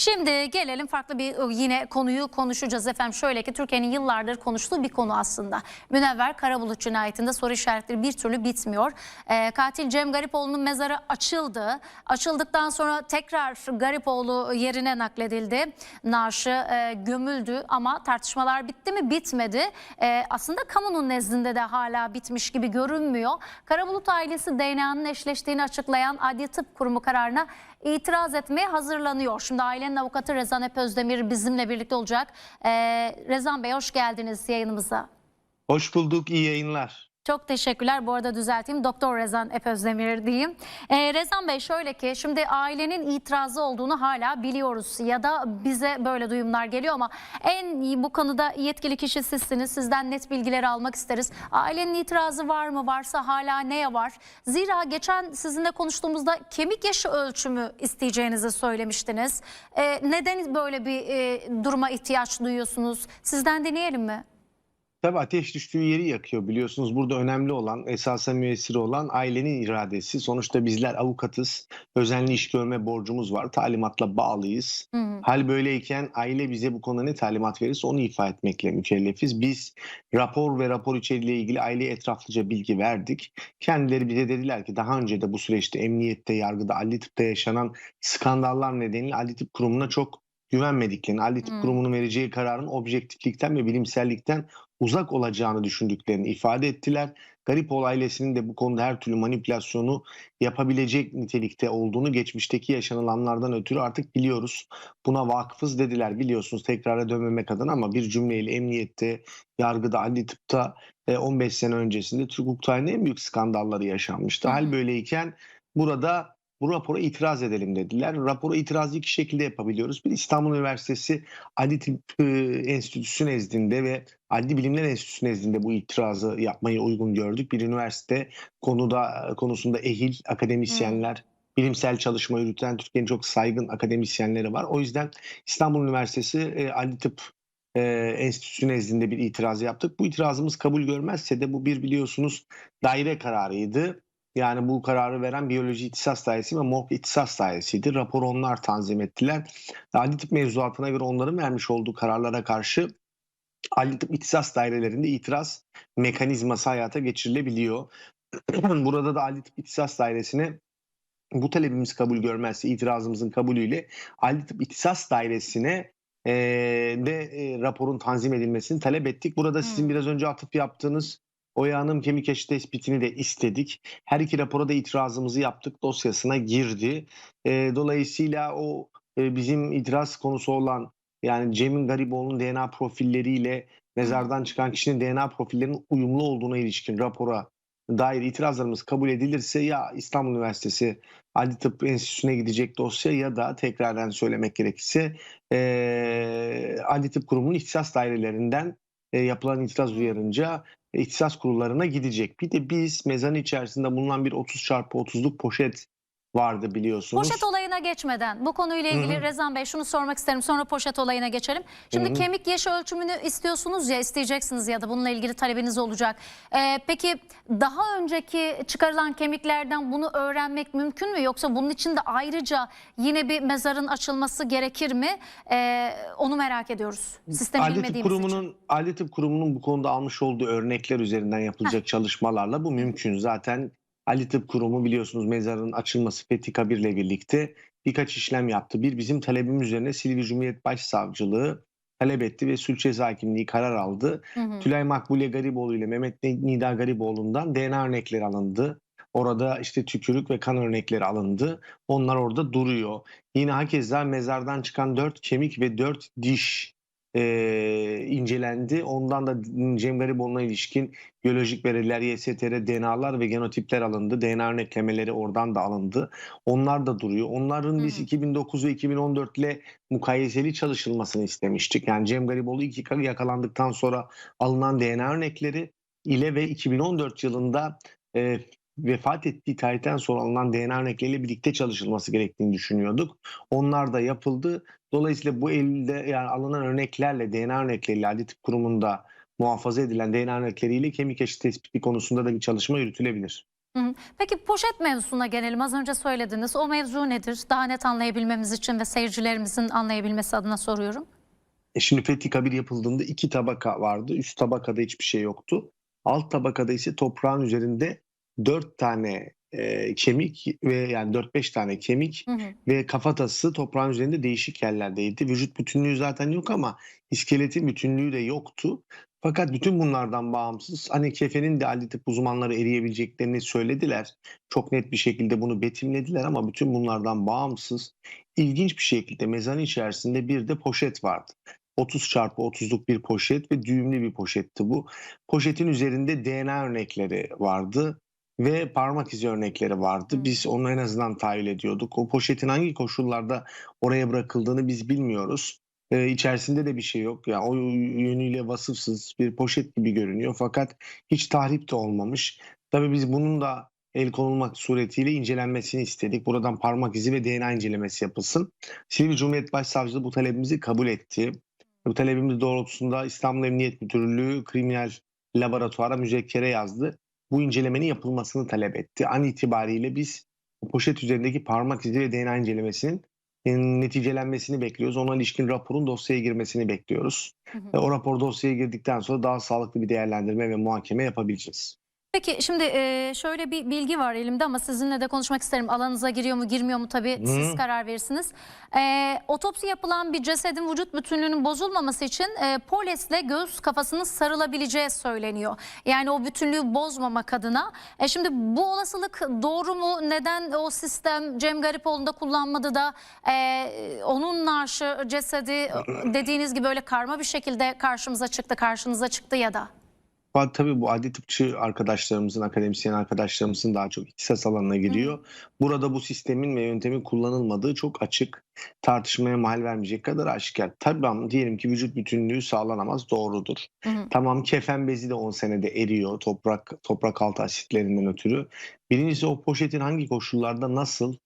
Şimdi gelelim farklı bir ıı, yine konuyu konuşacağız efendim. Şöyle ki Türkiye'nin yıllardır konuştuğu bir konu aslında. Münevver Karabulut cinayetinde soru işaretleri bir türlü bitmiyor. Ee, katil Cem Garipoğlu'nun mezarı açıldı. Açıldıktan sonra tekrar Garipoğlu yerine nakledildi. Naaşı e, gömüldü ama tartışmalar bitti mi? Bitmedi. Ee, aslında kamunun nezdinde de hala bitmiş gibi görünmüyor. Karabulut ailesi DNA'nın eşleştiğini açıklayan Adli Tıp Kurumu kararına itiraz etmeye hazırlanıyor. Şimdi ailenin avukatı Rezan Ep Özdemir bizimle birlikte olacak. Ee, Rezan Bey hoş geldiniz yayınımıza. Hoş bulduk, iyi yayınlar. Çok teşekkürler. Bu arada düzelteyim. Doktor Rezan Ep Özdemir diyeyim. Ee, Rezan Bey şöyle ki şimdi ailenin itirazı olduğunu hala biliyoruz. Ya da bize böyle duyumlar geliyor ama en bu konuda yetkili kişi sizsiniz. Sizden net bilgileri almak isteriz. Ailenin itirazı var mı? Varsa hala neye var? Zira geçen sizinle konuştuğumuzda kemik yaşı ölçümü isteyeceğinizi söylemiştiniz. Ee, neden böyle bir e, duruma ihtiyaç duyuyorsunuz? Sizden deneyelim mi? Tabii ateş düştüğü yeri yakıyor biliyorsunuz. Burada önemli olan, esasen müessiri olan ailenin iradesi. Sonuçta bizler avukatız. Özenli iş görme borcumuz var. Talimatla bağlıyız. Hı hı. Hal böyleyken aile bize bu konuda ne talimat verirse onu ifa etmekle mükellefiz. Biz rapor ve rapor içeriğiyle ilgili aileye etraflıca bilgi verdik. Kendileri bize dediler ki daha önce de bu süreçte emniyette, yargıda, adli tıpta yaşanan skandallar nedeniyle adli tıp kurumuna çok güvenmediklerini, adli tıp Hmm. kurumunun vereceği kararın objektiflikten ve bilimsellikten uzak olacağını düşündüklerini ifade ettiler. Garipol ailesinin de bu konuda her türlü manipülasyonu yapabilecek nitelikte olduğunu geçmişteki yaşanılanlardan ötürü artık biliyoruz. Buna vakıfız dediler biliyorsunuz tekrara dönmemek adına ama bir cümleyle emniyette, yargıda, adli tıpta e, 15 sene öncesinde Türk hukuk tarihinin en büyük skandalları yaşanmıştı. Hal böyleyken burada bu rapora itiraz edelim dediler. Rapora itirazı iki şekilde yapabiliyoruz. Bir İstanbul Üniversitesi Adli Tıp e, Enstitüsü nezdinde ve Adli Bilimler Enstitüsü nezdinde bu itirazı yapmayı uygun gördük. Bir üniversite konuda konusunda ehil akademisyenler, bilimsel çalışma yürüten Türkiye'nin çok saygın akademisyenleri var. O yüzden İstanbul Üniversitesi e, Adli Tıp e, Enstitüsü nezdinde bir itiraz yaptık. Bu itirazımız kabul görmezse de bu bir biliyorsunuz daire kararıydı. Yani bu kararı veren biyoloji ihtisas dairesi ve morg ihtisas dairesiydi. Raporu onlar tanzim ettiler. Adli tıp mevzuatına göre onların vermiş olduğu kararlara karşı adli tıp ihtisas dairelerinde itiraz mekanizması hayata geçirilebiliyor. Burada da adli tıp ihtisas dairesine bu talebimiz kabul görmezse itirazımızın kabulüyle adli tıp ihtisas dairesine eee, de e, raporun tanzim edilmesini talep ettik. Burada sizin Hmm. biraz önce atıf yaptığınız Oya kemik yaşı tespitini de istedik. Her iki rapora da itirazımızı yaptık. Dosyasına girdi. Eee, dolayısıyla o e, bizim itiraz konusu olan yani Cem'in Gariboğlu'nun DNA profilleriyle mezardan çıkan kişinin DNA profillerinin uyumlu olduğuna ilişkin rapora dair itirazlarımız kabul edilirse ya İstanbul Üniversitesi Adli Tıp Enstitüsü'ne gidecek dosya ya da tekrardan söylemek gerekirse eee Adli Tıp Kurumu'nun ihtisas dairelerinden e, yapılan itiraz uyarınca e, ihtisas kurullarına gidecek. Bir de biz mezanın içerisinde bulunan bir 30 çarpı 30'luk poşet vardı biliyorsunuz. Poşet olayına geçmeden bu konuyla ilgili Hı hı. Rezan Bey şunu sormak isterim sonra poşet olayına geçelim. Şimdi Hı hı. kemik yaşı ölçümünü istiyorsunuz ya isteyeceksiniz ya da bununla ilgili talebiniz olacak. Ee, peki daha önceki çıkarılan kemiklerden bunu öğrenmek mümkün mü yoksa bunun için de ayrıca yine bir mezarın açılması gerekir mi? Ee, onu merak ediyoruz. Sistemi Adli Tıp bilmediğimiz için. Kurumu'nun Adli Tıp Kurumu'nun bu konuda almış olduğu örnekler üzerinden yapılacak çalışmalarla bu mümkün. Zaten Adli Tıp Kurumu biliyorsunuz mezarın açılması Fethi Kabir'le birlikte birkaç işlem yaptı. Bir bizim talebimiz üzerine Silivri Cumhuriyet Başsavcılığı talep etti ve suç ceza hakimliği karar aldı. Hı hı. Tülay Makbule Gariboğlu ile Mehmet Nida Gariboğlu'ndan DNA örnekleri alındı. Orada işte tükürük ve kan örnekleri alındı. Onlar orada duruyor. Yine hakeza mezardan çıkan dört kemik ve dört diş eee, incelendi. Ondan da Cem Gariboğlu'na ilişkin biyolojik veriler, YSTR, DNA'lar ve genotipler alındı. DNA örneklemeleri oradan da alındı. Onlar da duruyor. Onların biz Hı hı. 2009 ve 2014 ile mukayeseli çalışılmasını istemiştik. Yani Cem Gariboğlu ilk yakalandıktan sonra alınan DNA örnekleri ile ve 2014 yılında e, vefat ettiği tarihten sonra alınan DNA örnekleriyle birlikte çalışılması gerektiğini düşünüyorduk. Onlar da yapıldı. Dolayısıyla bu elde yani alınan örneklerle DNA örnekleriyle Adli Tıp Kurumu'nda muhafaza edilen DNA örnekleriyle kemik yaşı tespiti konusunda da bir çalışma yürütülebilir. Peki poşet mevzusuna gelelim. Az önce söylediniz. O mevzu nedir? Daha net anlayabilmemiz için ve seyircilerimizin anlayabilmesi adına soruyorum. E şimdi Fethi Kabir yapıldığında iki tabaka vardı. Üst tabakada hiçbir şey yoktu. Alt tabakada ise toprağın üzerinde dört tane e, kemik ve yani 4-5 tane kemik Hı hı. ve kafatası toprağın üzerinde değişik yerlerdeydi. Vücut bütünlüğü zaten yok ama iskeletin bütünlüğü de yoktu. Fakat bütün bunlardan bağımsız hani kefenin de adli tıp uzmanları eriyebileceklerini söylediler. Çok net bir şekilde bunu betimlediler ama bütün bunlardan bağımsız ilginç bir şekilde mezanın içerisinde bir de poşet vardı. 30 çarpı 30'luk bir poşet ve düğümlü bir poşetti bu. Poşetin üzerinde DNA örnekleri vardı ve parmak izi örnekleri vardı. Biz onu en azından tahayyül ediyorduk. O poşetin hangi koşullarda oraya bırakıldığını biz bilmiyoruz. Ee, içerisinde de bir şey yok. Yani o yönüyle vasıfsız bir poşet gibi görünüyor. Fakat hiç tahrip de olmamış. Tabii biz bunun da el konulmak suretiyle incelenmesini istedik. Buradan parmak izi ve DNA incelemesi yapılsın. Silivri Cumhuriyet Başsavcılığı bu talebimizi kabul etti. Bu talebimiz doğrultusunda İstanbul Emniyet Müdürlüğü kriminal laboratuvara müzekkere yazdı. Bu incelemenin yapılmasını talep etti. An itibariyle biz poşet üzerindeki parmak izi ve DNA incelemesinin neticelenmesini bekliyoruz. Ona ilişkin raporun dosyaya girmesini bekliyoruz. Hı hı. O rapor dosyaya girdikten sonra daha sağlıklı bir değerlendirme ve muhakeme yapabileceğiz. Peki şimdi e, şöyle bir bilgi var elimde ama sizinle de konuşmak isterim. Alanınıza giriyor mu girmiyor mu tabii siz Hı. karar verirsiniz. E, otopsi yapılan bir cesedin vücut bütünlüğünün bozulmaması için e, polesle göğüs kafasının sarılabileceği söyleniyor. Yani o bütünlüğü bozmamak adına. E, şimdi bu olasılık doğru mu? Neden o sistem Cem Garipoğlu'nda kullanmadı da e, onun naaşı cesedi dediğiniz gibi öyle karma bir şekilde karşımıza çıktı, karşınıza çıktı ya da. Fakat tabii bu adli tıpçı arkadaşlarımızın, akademisyen arkadaşlarımızın daha çok ihtisas alanına giriyor. Burada bu sistemin ve yöntemin kullanılmadığı çok açık, tartışmaya mahal vermeyecek kadar aşikar. Tabii ama diyelim ki vücut bütünlüğü sağlanamaz, doğrudur. Hı. Tamam kefen bezi de 10 senede eriyor toprak toprak altı asitlerinden ötürü. Birincisi o poşetin hangi koşullarda nasıl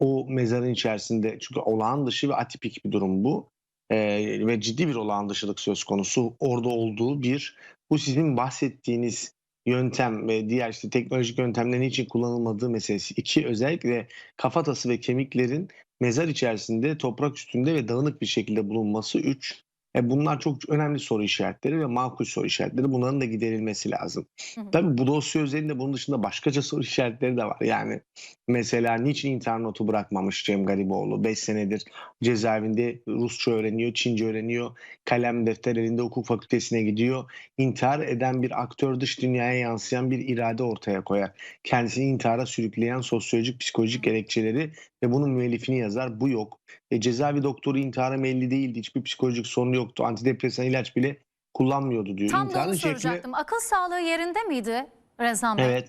o mezarın içerisinde çünkü olağan dışı ve atipik bir durum bu. Ee, ve ciddi bir olağan dışılık söz konusu orada olduğu bir bu sizin bahsettiğiniz yöntem ve diğer işte teknolojik yöntemlerin için kullanılmadığı meselesi. İki özellikle kafatası ve kemiklerin mezar içerisinde toprak üstünde ve dağınık bir şekilde bulunması. Üç e bunlar çok önemli soru işaretleri ve makul soru işaretleri. Bunların da giderilmesi lazım. Hı hı. Tabii bu dosya üzerinde bunun dışında başkaca soru işaretleri de var. Yani mesela niçin intihar notu bırakmamış Cem Gariboğlu? 5 senedir cezaevinde Rusça öğreniyor, Çince öğreniyor. Kalem defter elinde hukuk fakültesine gidiyor. İntihar eden bir aktör dış dünyaya yansıyan bir irade ortaya koyar. Kendisini intihara sürükleyen sosyolojik, psikolojik gerekçeleri ve bunun müellifini yazar. Bu yok. E, cezaevi doktoru intihara meyilli değildi. Hiçbir psikolojik sorunu yoktu. Antidepresan ilaç bile kullanmıyordu diyor. Tam da onu şekli- soracaktım. Akıl sağlığı yerinde miydi Rezan Bey? Evet.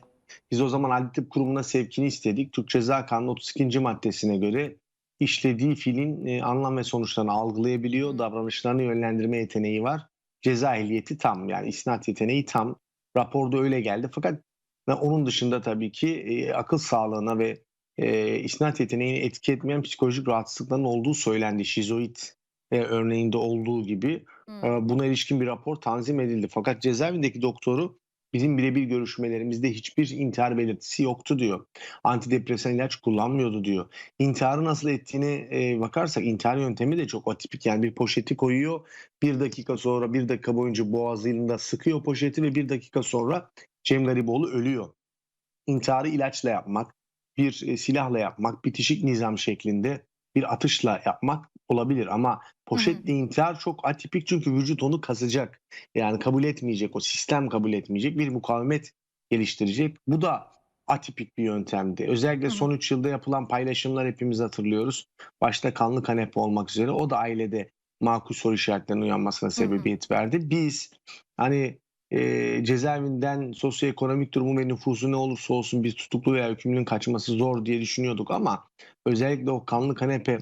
Biz o zaman Adli Tıp Kurumu'na sevkini istedik. Türk Ceza Kanunu 32. maddesine göre işlediği fiilin e, anlam ve sonuçlarını algılayabiliyor. Davranışlarını yönlendirme yeteneği var. Ceza ehliyeti tam yani isnat yeteneği tam. Raporda öyle geldi. Fakat ve onun dışında tabii ki e, akıl sağlığına ve e, isnat yeteneğini etki etmeyen psikolojik rahatsızlıkların olduğu söylendi. Şizoid e, örneğinde olduğu gibi. Buna ilişkin bir rapor tanzim edildi. Fakat cezaevindeki doktoru bizim birebir görüşmelerimizde hiçbir intihar belirtisi yoktu diyor. Antidepresan ilaç kullanmıyordu diyor. İntiharı nasıl ettiğine e, bakarsak intihar yöntemi de çok atipik. Yani bir poşeti koyuyor. Bir dakika sonra bir dakika boyunca boğazında sıkıyor poşeti ve bir dakika sonra Cem Gariboğlu ölüyor. İntiharı ilaçla yapmak, bir e, silahla yapmak, bitişik nizam şeklinde bir atışla yapmak olabilir ama poşetle intihar çok atipik çünkü vücut onu kasacak. Yani kabul etmeyecek, o sistem kabul etmeyecek bir mukavemet geliştirecek. Bu da atipik bir yöntemdi. Özellikle Hı hı. son 3 yılda yapılan paylaşımlar hepimiz hatırlıyoruz. Başta kanlı kanepe olmak üzere o da ailede makul soru işaretlerinin uyanmasına sebebiyet verdi. Biz hani e, cezaevinden sosyoekonomik durumu ve nüfusu ne olursa olsun bir tutuklu veya hükümlünün kaçması zor diye düşünüyorduk ama özellikle o kanlı kanepe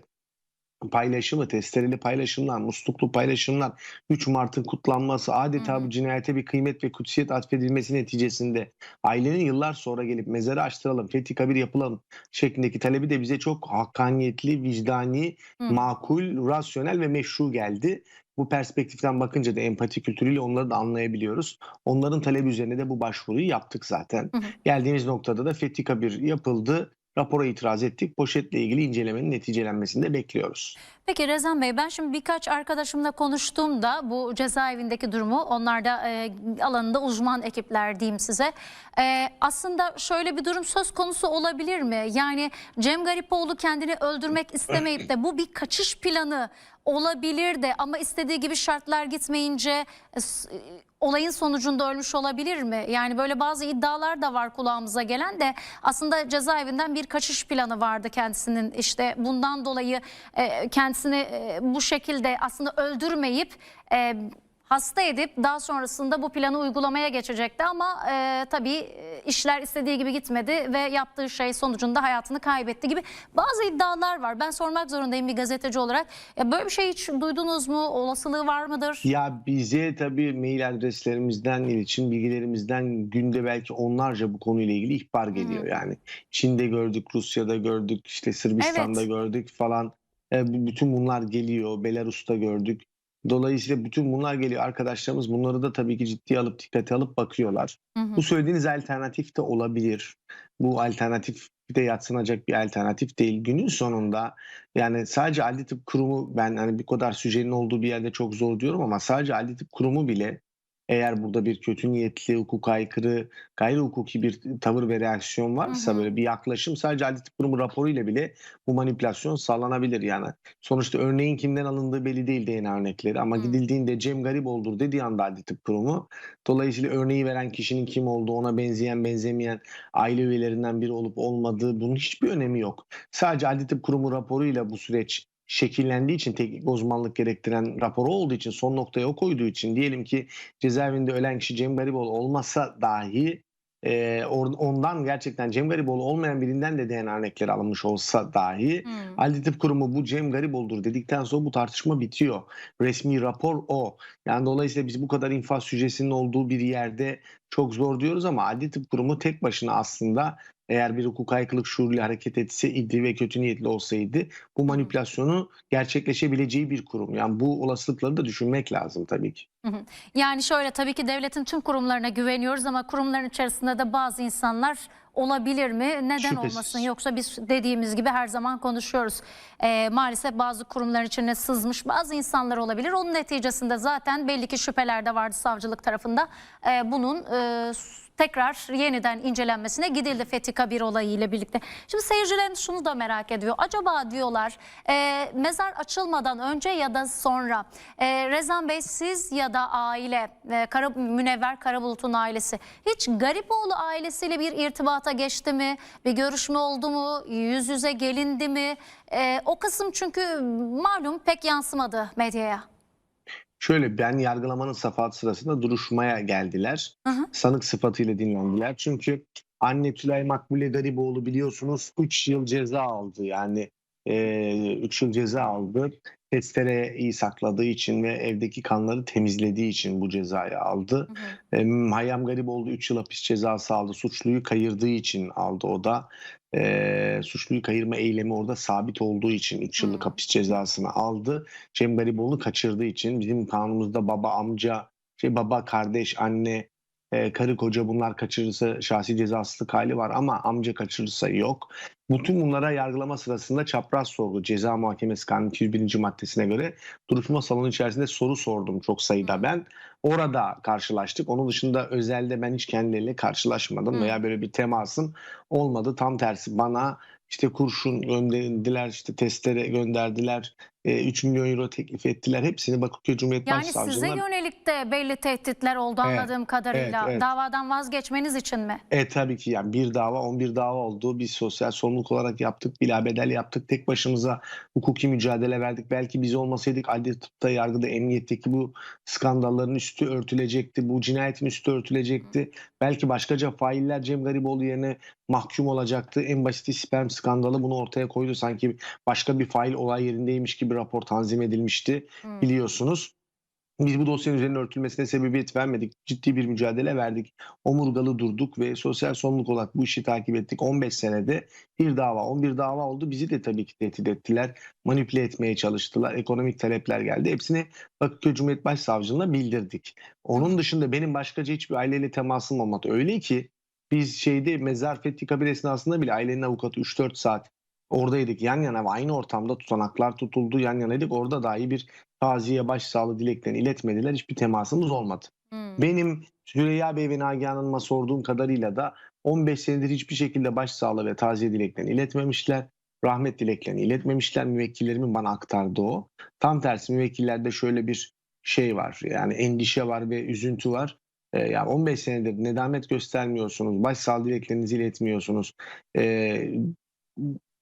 paylaşımı, testereli paylaşımlar, musluklu paylaşımlar, 3 Mart'ın kutlanması, adeta bu cinayete bir kıymet ve kutsiyet atfedilmesi neticesinde ailenin yıllar sonra gelip mezarı açtıralım, fethi kabir yapılalım şeklindeki talebi de bize çok hakkaniyetli, vicdani, Hı. makul, rasyonel ve meşru geldi. bu perspektiften bakınca da empati kültürüyle onları da anlayabiliyoruz. Onların talebi üzerine de bu başvuruyu yaptık zaten. Hı hı. Geldiğimiz noktada da Fetika 1 yapıldı. Rapora itiraz ettik. Poşetle ilgili incelemenin neticelenmesini de bekliyoruz. Peki Rezan Bey ben şimdi birkaç arkadaşımla konuştuğumda bu cezaevindeki durumu onlar da e, alanında uzman ekipler diyeyim size. E, aslında şöyle bir durum söz konusu olabilir mi? Yani Cem Garipoğlu kendini öldürmek istemeyip de bu bir kaçış planı olabilir de ama istediği gibi şartlar gitmeyince e, olayın sonucunda ölmüş olabilir mi? Yani böyle bazı iddialar da var kulağımıza gelen de aslında cezaevinden bir kaçış planı vardı kendisinin. İşte bundan dolayı e, kendisini e, bu şekilde aslında öldürmeyip e, hasta edip daha sonrasında bu planı uygulamaya geçecekti ama e, tabii e, işler istediği gibi gitmedi ve yaptığı şey sonucunda hayatını kaybetti gibi bazı iddialar var. Ben sormak zorundayım bir gazeteci olarak. Ya böyle bir şey hiç duydunuz mu? Olasılığı var mıdır? Ya bize tabii mail adreslerimizden, iletişim bilgilerimizden günde belki onlarca bu konuyla ilgili ihbar geliyor. Hı. Yani Çin'de gördük, Rusya'da gördük, işte Sırbistan'da Evet. gördük falan. E, bütün bunlar geliyor. Belarus'ta gördük. Dolayısıyla bütün bunlar geliyor. Arkadaşlarımız bunları da tabii ki ciddiye alıp dikkate alıp bakıyorlar. Hı hı. Bu söylediğiniz alternatif de olabilir. Bu alternatif de yatsınacak bir alternatif değil. Günün sonunda yani sadece adli tıp kurumu ben hani bu kadar süjenin olduğu bir yerde çok zor diyorum ama sadece adli tıp kurumu bile eğer burada bir kötü niyetli, hukuka aykırı, gayri hukuki bir tavır ve reaksiyon varsa Hı hı. böyle bir yaklaşım sadece adli tıp kurumu raporuyla bile bu manipülasyon sağlanabilir yani. Sonuçta örneğin kimden alındığı belli değil DNA örnekleri ama Hı. gidildiğinde Cem Garibol'dur dediği anda adli tıp kurumu Dolayısıyla örneği veren kişinin kim olduğu, ona benzeyen, benzemeyen aile üyelerinden biri olup olmadığı bunun hiçbir önemi yok. Sadece Adli Tıp Kurumu raporuyla bu süreç şekillendiği için, teknik uzmanlık gerektiren raporu olduğu için, son noktaya o koyduğu için diyelim ki cezaevinde ölen kişi Cem Gariboğlu olmasa dahi e, ondan gerçekten Cem Gariboğlu olmayan birinden de DNA örnekleri alınmış olsa dahi Hı. Adli Tıp Kurumu bu Cem Garibol'dur dedikten sonra bu tartışma bitiyor. Resmi rapor o. Yani dolayısıyla biz bu kadar infaz süjesinin olduğu bir yerde çok zor diyoruz ama Adli Tıp Kurumu tek başına aslında eğer bir hukuk aykırılık şuuruyla hareket etse idi ve kötü niyetli olsaydı bu manipülasyonu gerçekleşebileceği bir kurum. Yani bu olasılıkları da düşünmek lazım tabii ki. Yani şöyle tabii ki devletin tüm kurumlarına güveniyoruz ama kurumların içerisinde de bazı insanlar olabilir mi? Neden Şüphesiz. olmasın? Yoksa biz dediğimiz gibi her zaman konuşuyoruz. Ee, maalesef bazı kurumların içine sızmış bazı insanlar olabilir. Onun neticesinde zaten belli ki şüpheler de vardı savcılık tarafında. Ee, bunun e, tekrar yeniden incelenmesine gidildi Fetika bir olayı ile birlikte. Şimdi seyircilerimiz şunu da merak ediyor. Acaba diyorlar e, mezar açılmadan önce ya da sonra e, Rezan Bey siz ya da aile e, Kara, Münevver Karabulut'un ailesi hiç Garipoğlu ailesiyle bir irtibata geçti mi? Bir görüşme oldu mu? Yüz yüze gelindi mi? E, o kısım çünkü malum pek yansımadı medyaya. Şöyle ben yargılamanın safahat sırasında duruşmaya geldiler. Hı hı. Sanık sıfatıyla dinlendiler. Çünkü anne Tülay Makbule Gariboğlu biliyorsunuz 3 yıl ceza aldı. Yani 3 yıl ceza aldı. Testereyi sakladığı için ve evdeki kanları temizlediği için bu cezayı aldı. Hı hı. E, Hayyam Gariboğlu 3 yıl hapis cezası aldı. Suçluyu kayırdığı için aldı o da. E, suçluyu kayırma eylemi orada sabit olduğu için 3 yıllık Hmm. hapis cezasını aldı. Cem Gariboğlu kaçırdığı için bizim kanunumuzda baba, amca, şey baba, kardeş, anne, e, karı koca bunlar kaçırırsa şahsi cezasızlık hali var ama amca kaçırırsa yok. Bütün bunlara yargılama sırasında çapraz sorgu ceza muhakemesi kanunu 201. maddesine göre duruşma salonu içerisinde soru sordum çok sayıda ben. Orada karşılaştık. Onun dışında özelde ben hiç kendileriyle karşılaşmadım veya böyle bir temasım olmadı. Tam tersi bana işte kurşun gönderdiler, işte testere gönderdiler, 3 milyon euro teklif ettiler. Hepsini Bakırköy Cumhuriyet Yani size Başsavcılığına yönelik de belli tehditler oldu Evet, anladığım kadarıyla. evet, evet. Davadan vazgeçmeniz için mi? E tabii ki yani bir dava 11 dava oldu. Biz sosyal sorumluluk olarak yaptık. Bilabedel yaptık. Tek başımıza hukuki mücadele verdik. Belki biz olmasaydık adli tıpta, yargıda, emniyetteki bu skandalların üstü örtülecekti. Bu cinayetin üstü örtülecekti. Belki başkaca failler Cem Gariboğlu yerine mahkum olacaktı. En basiti sperm skandalı bunu ortaya koydu. Sanki başka bir fail olay yerindeymiş gibi rapor tanzim edilmişti Hmm. biliyorsunuz. Biz bu dosyanın üzerine örtülmesine sebebiyet vermedik. Ciddi bir mücadele verdik. Omurgalı durduk ve sosyal sorumluluk olarak bu işi takip ettik. 15 senede bir dava, 11 dava oldu. Bizi de tabii ki tehdit ettiler. Manipüle etmeye çalıştılar. Ekonomik talepler geldi. Hepsini Bakırköy Cumhuriyet Başsavcılığına bildirdik. Onun dışında benim başkaca hiçbir aileyle temasım olmadı. Öyle ki biz şeyde mezar fethi kabir esnasında bile ailenin avukatı 3-4 saat oradaydık. Yan yana ve aynı ortamda tutanaklar tutuldu. Yan yanaydık. Orada dahi bir taziye, başsağlığı dileklerini iletmediler. Hiçbir temasımız olmadı. Hmm. Benim Süreyya Bey ve Nagihan Hanım'a sorduğum kadarıyla da 15 senedir hiçbir şekilde başsağlığı ve taziye dileklerini iletmemişler. Rahmet dileklerini iletmemişler. Müvekkillerimin bana aktardı o. Tam tersi müvekkillerde şöyle bir şey var. Yani endişe var ve üzüntü var. Ee, yani 15 senedir nedamet göstermiyorsunuz. Başsağlığı dileklerinizi iletmiyorsunuz. Ee,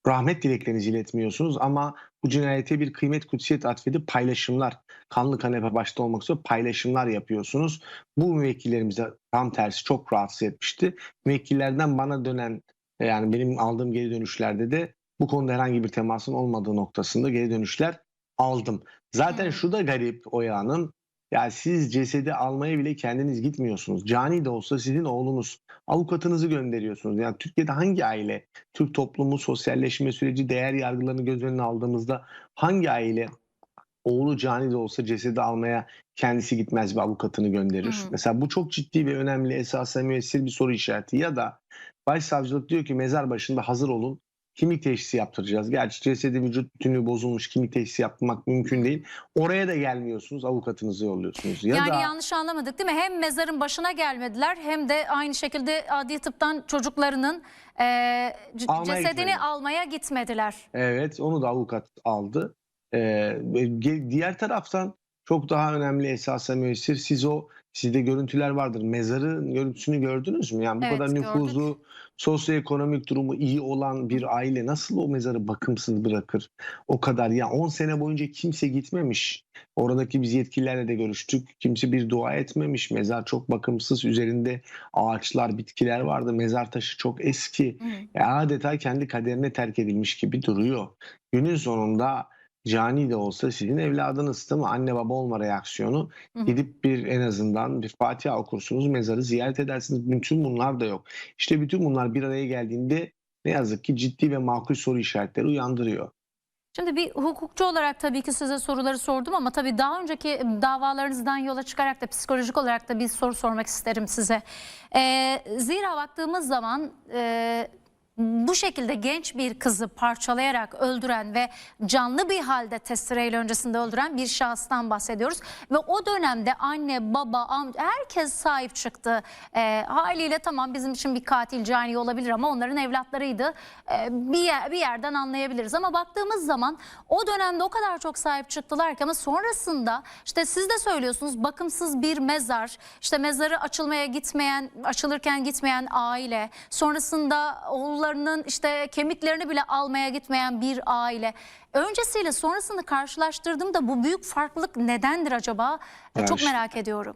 rahmet dileklerinizi iletmiyorsunuz ama bu cinayete bir kıymet kutsiyet atfedip paylaşımlar, kanlı kanepe başta olmak üzere paylaşımlar yapıyorsunuz. Bu müvekkillerimize tam tersi çok rahatsız etmişti. Müvekkillerden bana dönen yani benim aldığım geri dönüşlerde de bu konuda herhangi bir temasın olmadığı noktasında geri dönüşler aldım. Zaten Hmm. şu da garip Oya Hanım. Ya siz cesedi almaya bile kendiniz gitmiyorsunuz. Cani de olsa sizin oğlunuz. Avukatınızı gönderiyorsunuz. Yani Türkiye'de hangi aile, Türk toplumu sosyalleşme süreci, değer yargılarını göz önüne aldığımızda hangi aile oğlu cani de olsa cesedi almaya kendisi gitmez bir avukatını gönderir. Hı. Mesela bu çok ciddi ve önemli esasa müessir bir soru işareti. Ya da başsavcılık diyor ki mezar başında hazır olun. Kimlik teşhisi yaptıracağız. Gerçi cesedi vücut bütünlüğü bozulmuş kimlik teşhisi yapmak mümkün değil. Oraya da gelmiyorsunuz avukatınızı yolluyorsunuz. Ya yani da yanlış anlamadık değil mi? Hem mezarın başına gelmediler hem de aynı şekilde adli tıptan çocuklarının e, Almaya cesedini gitmediler. almaya gitmediler. Evet, onu da avukat aldı. Ee, diğer taraftan çok daha önemli esasa müessir siz o sizde görüntüler vardır. Mezarın görüntüsünü gördünüz mü? Yani bu Evet, kadar gördük. nüfuzu, sosyoekonomik durumu iyi olan bir aile nasıl o mezarı bakımsız bırakır? O kadar ya 10 sene boyunca kimse gitmemiş. Oradaki biz yetkililerle de görüştük. Kimse bir dua etmemiş. Mezar çok bakımsız. Üzerinde ağaçlar, bitkiler vardı. Mezar taşı çok eski. Hı. Adeta kendi kaderine terk edilmiş gibi duruyor. Günün sonunda cani de olsa sizin evladınız değil mi? Anne baba olma reaksiyonu. Hı hı. Gidip bir en azından bir Fatiha okursunuz, mezarı ziyaret edersiniz. Bütün bunlar da yok. İşte bütün bunlar bir araya geldiğinde ne yazık ki ciddi ve makul soru işaretleri uyandırıyor. Şimdi bir hukukçu olarak tabii ki size soruları sordum ama tabii daha önceki davalarınızdan yola çıkarak da psikolojik olarak da bir soru sormak isterim size. Ee, zira baktığımız zaman e, bu şekilde genç bir kızı parçalayarak öldüren ve canlı bir halde testereyle öncesinde öldüren bir şahıstan bahsediyoruz. Ve o dönemde anne, baba, amca herkes sahip çıktı. Ee, haliyle tamam bizim için bir katil cani olabilir ama onların evlatlarıydı. Ee, bir, yer, bir yerden anlayabiliriz. Ama baktığımız zaman o dönemde o kadar çok sahip çıktılar ki ama sonrasında işte siz de söylüyorsunuz bakımsız bir mezar, işte mezarı açılmaya gitmeyen, açılırken gitmeyen aile, sonrasında oğullarının işte kemiklerini bile almaya gitmeyen bir aile. Öncesiyle sonrasını karşılaştırdığımda bu büyük farklılık nedendir acaba? Ya Çok işte- merak ediyorum.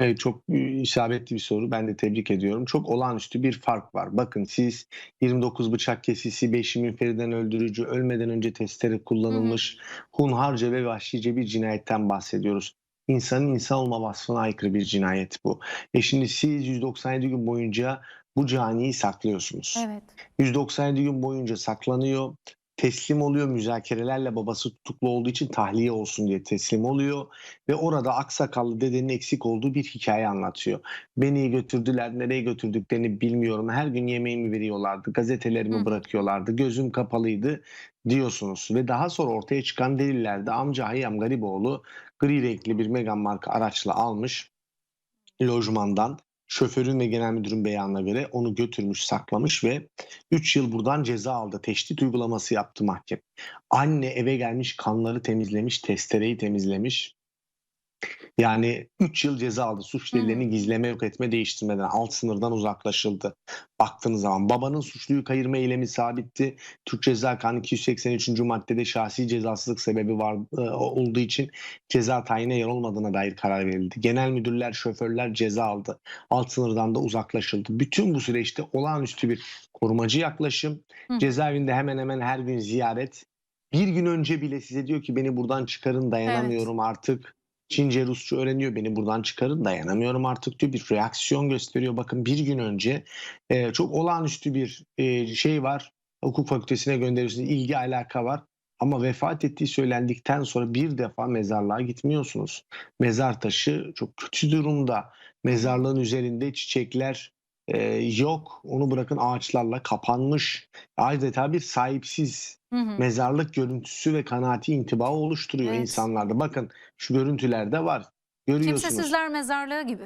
Evet, çok e, isabetli bir soru. Ben de tebrik ediyorum. Çok olağanüstü bir fark var. Bakın siz 29 bıçak kesisi, 5 minferiden öldürücü, ölmeden önce testere kullanılmış, hunharca ve vahşice bir cinayetten bahsediyoruz. İnsanın insan olma vasfına aykırı bir cinayet bu. E şimdi siz 197 gün boyunca bu caniyi saklıyorsunuz. Evet. 197 gün boyunca saklanıyor. Teslim oluyor müzakerelerle babası tutuklu olduğu için tahliye olsun diye teslim oluyor. Ve orada aksakallı dedenin eksik olduğu bir hikaye anlatıyor. Beni götürdüler, nereye götürdüklerini bilmiyorum. Her gün yemeğimi veriyorlardı, gazetelerimi Hı. bırakıyorlardı, gözüm kapalıydı diyorsunuz. Ve daha sonra ortaya çıkan delillerde amca Hayyam Gariboğlu gri renkli bir Megane marka araçla almış lojmandan şoförün ve genel müdürün beyanına göre onu götürmüş, saklamış ve 3 yıl buradan ceza aldı. Teşdit uygulaması yaptı mahkeme. Anne eve gelmiş, kanları temizlemiş, testereyi temizlemiş. Yani 3 yıl ceza aldı. Suç delillerini gizleme, yok etme, değiştirmeden alt sınırdan uzaklaşıldı. Baktığınız zaman babanın suçluyu kayırma eylemi sabitti. Türk Ceza Kanunu 283. maddede şahsi cezasızlık sebebi var e, olduğu için ceza tayine yer olmadığına dair karar verildi. Genel müdürler, şoförler ceza aldı. Alt sınırdan da uzaklaşıldı. Bütün bu süreçte olağanüstü bir korumacı yaklaşım. Hı. Cezaevinde hemen hemen her gün ziyaret. Bir gün önce bile size diyor ki beni buradan çıkarın dayanamıyorum artık. Çince, Rusça öğreniyor. Beni buradan çıkarın dayanamıyorum artık diyor. Bir reaksiyon gösteriyor. Bakın bir gün önce e, çok olağanüstü bir e, şey var. Hukuk fakültesine gönderiyorsunuz. ilgi alaka var. Ama vefat ettiği söylendikten sonra bir defa mezarlığa gitmiyorsunuz. Mezar taşı çok kötü durumda. Mezarlığın üzerinde çiçekler e, yok. Onu bırakın ağaçlarla kapanmış. Adeta bir sahipsiz Hı hı. mezarlık görüntüsü ve kanaati intibağı oluşturuyor Evet. insanlarda. Bakın şu görüntülerde var. Görüyorsunuz Kimsesizler mezarlığı gibi.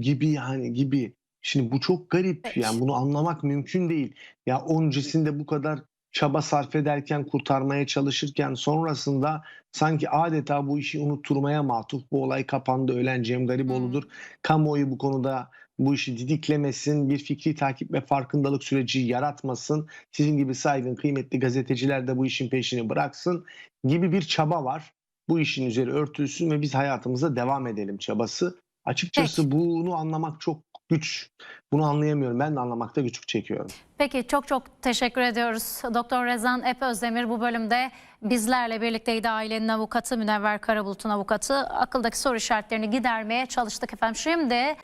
gibi yani gibi. Şimdi bu çok garip. Peki. Yani bunu anlamak mümkün değil. Ya öncesinde bu kadar çaba sarf ederken, kurtarmaya çalışırken sonrasında sanki adeta bu işi unutturmaya matuf. Bu olay kapandı, ölen Cem Gariboğlu'dur. Kamuoyu bu konuda bu işi didiklemesin, bir fikri takip ve farkındalık süreci yaratmasın. Sizin gibi saygın, kıymetli gazeteciler de bu işin peşini bıraksın gibi bir çaba var. Bu işin üzeri örtülsün ve biz hayatımıza devam edelim çabası. Açıkçası bunu anlamak çok güç. Bunu anlayamıyorum. Ben de anlamakta güçlük çekiyorum. Peki çok çok teşekkür ediyoruz. Doktor Rezan Ep Özdemir bu bölümde bizlerle birlikteydi. Ailenin avukatı, Münevver Karabulut'un avukatı. Akıldaki soru işaretlerini gidermeye çalıştık efendim. Şimdi